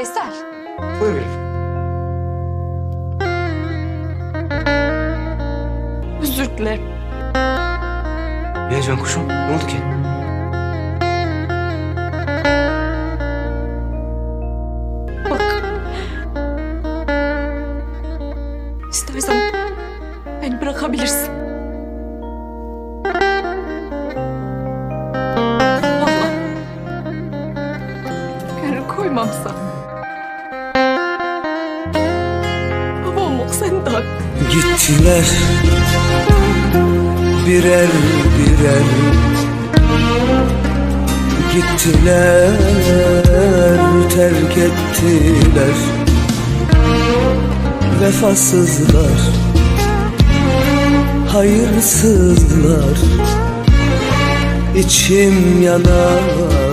Veysel. Buyur Elif. Özür dilerim. Niye can kuşum? Ne oldu ki? Bak. İstersen beni bırakabilirsin. Vallahi. Gönül koymam sana. Gittiler. Birer birer. Gittiler terk ettiler. Vefasızlar Hayırsızlar. İçim yanar